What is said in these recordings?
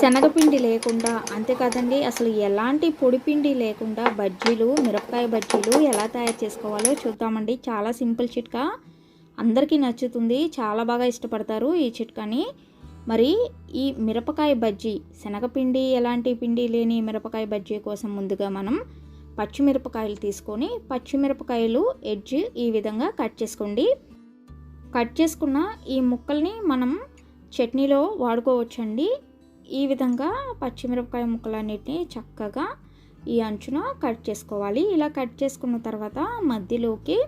శనగపిండి లేకుండా అంతేకాదండి అసలు ఎలాంటి పొడిపిండి లేకుండా బజ్జీలు మిరపకాయ బజ్జీలు ఎలా తయారు చేసుకోవాలో చూద్దామండి. చాలా సింపుల్ చిట్కా. అందరికీ నచ్చుతుంది చాలా బాగా ఇష్టపడతారు ఈ చిట్కాని. మరి ఈ మిరపకాయ బజ్జీ శనగపిండి ఎలాంటి పిండి లేని మిరపకాయ బజ్జీ కోసం ముందుగా మనం పచ్చిమిరపకాయలు తీసుకొని పచ్చిమిరపకాయలు ఎడ్జ్ ఈ విధంగా కట్ చేసుకోండి. కట్ చేసుకున్న ఈ ముక్కల్ని మనం చట్నీలో వాడుకోవచ్చండి. ఈ విధంగా పచ్చిమిరపకాయ ముక్కలన్నిటిని చక్కగా ఈ అంచున కట్ చేసుకోవాలి. ఇలా కట్ చేసుకున్న తర్వాత మధ్యలోకి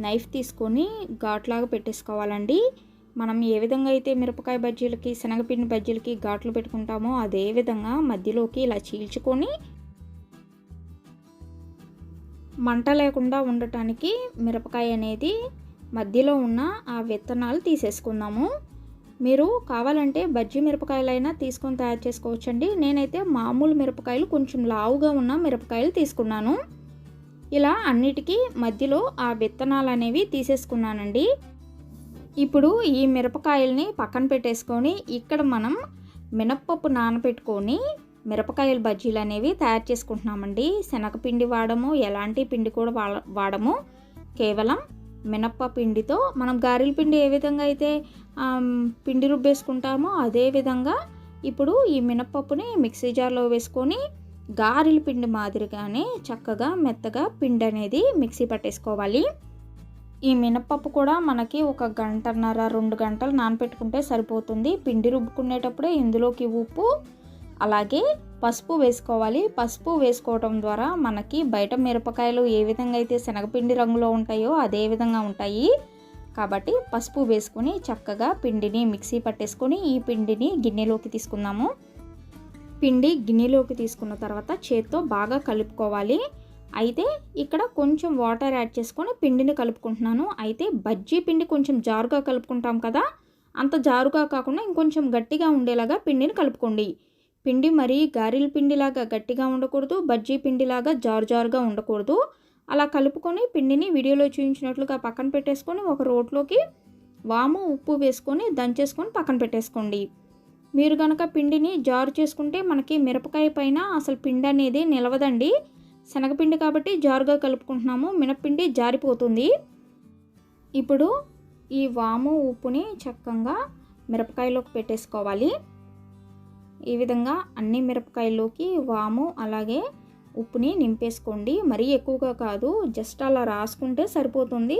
నైఫ్ తీసుకొని ఘాట్లాగా పెట్టేసుకోవాలండి. మనం ఏ విధంగా అయితే మిరపకాయ బజ్జీలకి శనగపిండి బజ్జీలకి ఘాట్లు పెట్టుకుంటామో అదే విధంగా మధ్యలోకి ఇలా చీల్చుకొని మంట లేకుండా ఉండటానికి మిరపకాయ అనేది మధ్యలో ఉన్న ఆ విత్తనాలు తీసేసుకుందాము. మీరు కావాలంటే బజ్జీ మిరపకాయలైనా తీసుకొని తయారు చేసుకోవచ్చండి. నేనైతే మామూలు మిరపకాయలు కొంచెం లావుగా ఉన్న మిరపకాయలు తీసుకున్నాను. ఇలా అన్నిటికీ మధ్యలో ఆ విత్తనాలు అనేవి తీసేసుకున్నానండి. ఇప్పుడు ఈ మిరపకాయల్ని పక్కన పెట్టేసుకొని ఇక్కడ మనం మినప్పప్పు నానబెట్టుకొని మిరపకాయల బజ్జీలు అనేవి తయారు చేసుకుంటున్నామండి. శనగపిండి వాడము ఎలాంటి పిండి కూడా వాడ వాడము. కేవలం మినప్ప పిండితో మనం గారెల పిండి ఏ విధంగా అయితే పిండి రుబ్బేసుకుంటామో. అదే విధంగా ఇప్పుడు ఈ మినప్పప్పుని మిక్సీ జార్లో వేసుకొని గారెల పిండి మాదిరిగానే చక్కగా మెత్తగా పిండి అనేది మిక్సీ పట్టేసుకోవాలి. ఈ మినప్పప్పు కూడా మనకి ఒక గంటన్నర రెండు గంటలు నానపెట్టుకుంటే సరిపోతుంది. పిండి రుబ్బుకునేటప్పుడే ఇందులోకి ఉప్పు అలాగే పసుపు వేసుకోవాలి. పసుపు వేసుకోవడం ద్వారా మనకి బయట మిరపకాయలు ఏ విధంగా అయితే శనగపిండి రంగులో ఉంటాయో అదే విధంగా ఉంటాయి. కాబట్టి పసుపు వేసుకొని చక్కగా పిండిని మిక్సీ పట్టేసుకొని ఈ పిండిని గిన్నెలోకి తీసుకుందాము. పిండి గిన్నెలోకి తీసుకున్న తర్వాత చేత్తో బాగా కలుపుకోవాలి. అయితే ఇక్కడ కొంచెం వాటర్ యాడ్ చేసుకొని పిండిని కలుపుకుంటున్నాను. అయితే బజ్జీ పిండి కొంచెం జారుగా కలుపుకుంటాం కదా అంత జారుగా కాకుండా ఇంకొంచెం గట్టిగా ఉండేలాగా పిండిని కలుపుకోండి. పిండి మరీ గారెల పిండిలాగా గట్టిగా ఉండకూడదు బజ్జీ పిండిలాగా జారు జారుగా ఉండకూడదు. అలా కలుపుకొని పిండిని వీడియోలో చూపించినట్లుగా పక్కన పెట్టేసుకొని ఒక రోట్లోకి వాము ఉప్పు వేసుకొని దంచేసుకొని పక్కన పెట్టేసుకోండి. మీరు కనుక పిండిని జారు చేసుకుంటే మనకి మిరపకాయ పైన అసలు పిండి అనేది నిలవదండి. శనగపిండి కాబట్టి జారుగా కలుపుకుంటున్నాము. మినప్పిండి జారిపోతుంది. ఇప్పుడు ఈ వాము ఉప్పుని చక్కగా మిరపకాయలోకి పెట్టేసుకోవాలి. ఈ విధంగా అన్ని మిరపకాయల్లోకి వాము అలాగే ఉప్పుని నింపేసుకోండి. మరీ ఎక్కువగా కాదు జస్ట్ అలా రాసుకుంటే సరిపోతుంది.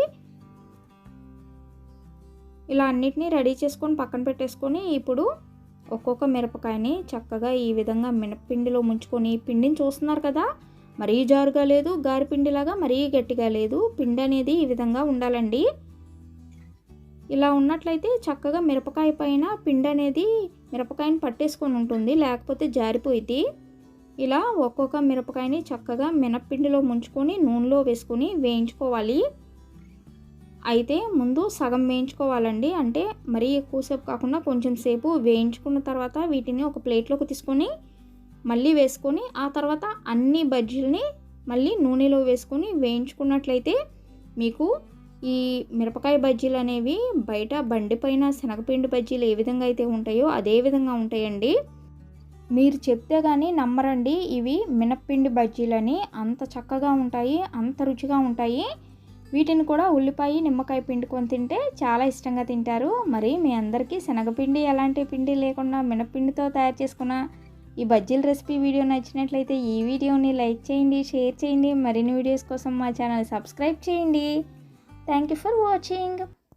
ఇలా అన్నిటినీ రెడీ చేసుకొని పక్కన పెట్టేసుకొని ఇప్పుడు ఒక్కొక్క మిరపకాయని చక్కగా ఈ విధంగా మినపిండిలో ముంచుకొని పిండిని చూస్తున్నారు కదా? మరీ జారుగా లేదు గారిపిండిలాగా మరీ గట్టిగా లేదు. పిండి అనేది ఈ విధంగా ఉండాలండి. ఇలా ఉన్నట్లయితే చక్కగా మిరపకాయ పైన పిండి అనేది మిరపకాయని పట్టేసుకొని ఉంటుంది లేకపోతే జారిపోయింది ఇలా ఒక్కొక్క మిరపకాయని చక్కగా మినప్పిండిలో ముంచుకొని నూనెలో వేసుకొని వేయించుకోవాలి. అయితే ముందు సగం వేయించుకోవాలండి. అంటే మరీ ఎక్కువసేపు కాకుండా కొంచెం సేపు వేయించుకున్న తర్వాత వీటిని ఒక ప్లేట్లోకి తీసుకొని మళ్ళీ వేసుకొని ఆ తర్వాత అన్ని బజ్జీలని మళ్ళీ నూనెలో వేసుకొని వేయించుకున్నట్లయితే మీకు ఈ మిరపకాయ బజ్జీలు అనేవి బయట బండిపైన శనగపిండి బజ్జీలు ఏ విధంగా అయితే ఉంటాయో అదే విధంగా ఉంటాయండి. మీరు చెప్తే కానీ నమ్మరండి. ఇవి మినప్పిండి బజ్జీలని అంత చక్కగా ఉంటాయి అంత రుచిగా ఉంటాయి. వీటిని కూడా ఉల్లిపాయ నిమ్మకాయ పిండుకొని తింటే చాలా ఇష్టంగా తింటారు. మరి మీ అందరికీ శనగపిండి ఎలాంటి పిండి లేకుండా మినప్పిండితో తయారు చేసుకున్న ఈ బజ్జీల రెసిపీ వీడియో నచ్చినట్లయితే ఈ వీడియోని లైక్ చేయండి షేర్ చేయండి. మరిన్ని వీడియోస్ కోసం మా ఛానల్ సబ్స్క్రైబ్ చేయండి. Thank you for watching.